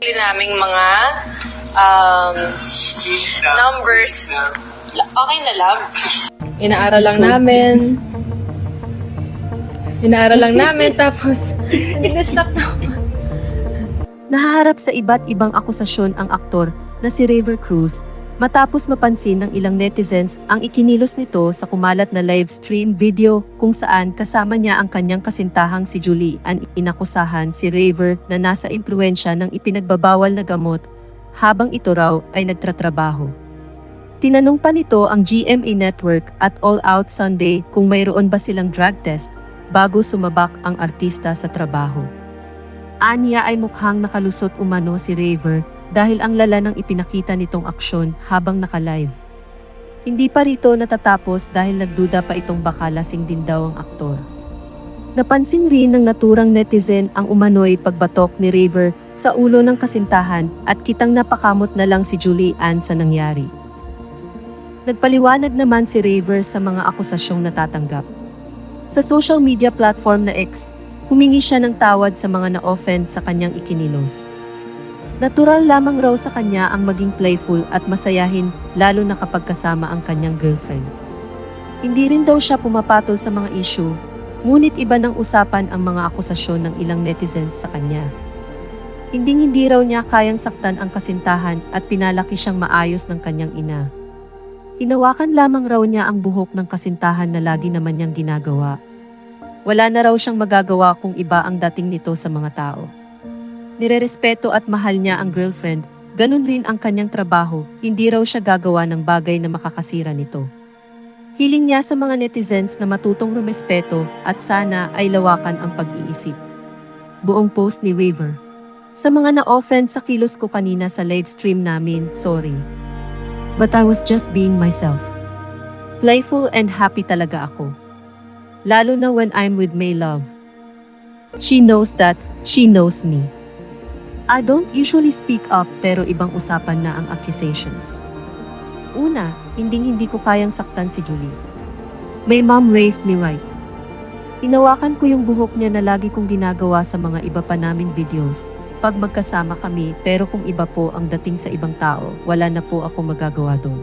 naming mga um, numbers. La- Okay na, love. Inaaral lang namin. Inaaral lang namin, tapos, nag-stop na ako. Nahaharap sa iba't ibang akusasyon ang aktor na si Raver Cruz matapos mapansin ng ilang netizens ang ikinilos nito sa kumalat na live stream video kung saan kasama niya ang kanyang kasintahang si Julie ang inakusahan si Raver na nasa impluensya ng ipinagbabawal na gamot habang ito raw ay nagtratrabaho. Tinanong pa nito ang GMA Network at All Out Sunday kung mayroon ba silang drug test bago sumabak ang artista sa trabaho. Anya ay mukhang nakalusot umano si Raver dahil ang lala ng ipinakita nitong aksyon habang naka-live. Hindi pa rito natatapos dahil nagduda pa itong baka lasing din daw ang aktor. Napansin rin ng naturang netizen ang umano'y pagbatok ni Raver sa ulo ng kasintahan at kitang napakamot na lang si Julie Ann sa nangyari. Nagpaliwanag naman si Raver sa mga akusasyong natatanggap. Sa social media platform na X, humingi siya ng tawad sa mga na-offend sa kanyang ikinilos. Natural lamang raw sa kanya ang maging playful at masayahin lalo na kapag kasama ang kanyang girlfriend. Hindi rin daw siya pumapatol sa mga issue, ngunit iba ng usapan ang mga akusasyon ng ilang netizens sa kanya. Hindi hindi raw niya kayang saktan ang kasintahan at pinalaki siyang maayos ng kanyang ina. Hinawakan lamang raw niya ang buhok ng kasintahan na lagi naman niyang ginagawa. Wala na raw siyang magagawa kung iba ang dating nito sa mga tao. Nirerespeto at mahal niya ang girlfriend, ganun rin ang kanyang trabaho, hindi raw siya gagawa ng bagay na makakasira nito. Hiling niya sa mga netizens na matutong rumespeto at sana ay lawakan ang pag-iisip. Buong post ni River. Sa mga na-offend sa kilos ko kanina sa live stream namin, sorry. But I was just being myself. Playful and happy talaga ako. Lalo na when I'm with May Love. She knows that, she knows me. I don't usually speak up pero ibang usapan na ang accusations. Una, hinding hindi ko kayang saktan si Julie. My mom raised me right. Hinawakan ko yung buhok niya na lagi kong ginagawa sa mga iba pa naming videos pag magkasama kami pero kung iba po ang dating sa ibang tao, wala na po ako magagawa doon.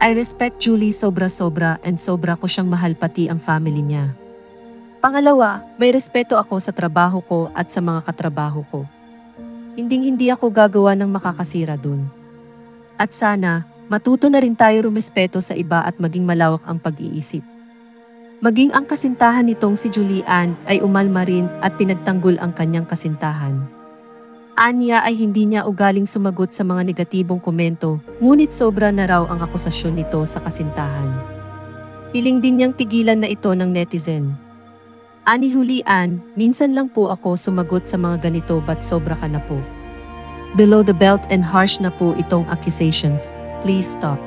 I respect Julie sobra-sobra and sobra ko siyang mahal pati ang family niya. Pangalawa, may respeto ako sa trabaho ko at sa mga katrabaho ko. Hinding hindi ako gagawa ng makakasira dun. At sana, matuto na rin tayo rumespeto sa iba at maging malawak ang pag-iisip. Maging ang kasintahan nitong si Julian ay umalma rin at pinagtanggol ang kanyang kasintahan. Anya ay hindi niya ugaling sumagot sa mga negatibong komento, ngunit sobra na raw ang akusasyon nito sa kasintahan. Hiling din niyang tigilan na ito ng netizen. Ani Julian, minsan lang po ako sumagot sa mga ganito but sobra ka na po. Below the belt and harsh na po itong accusations. Please stop.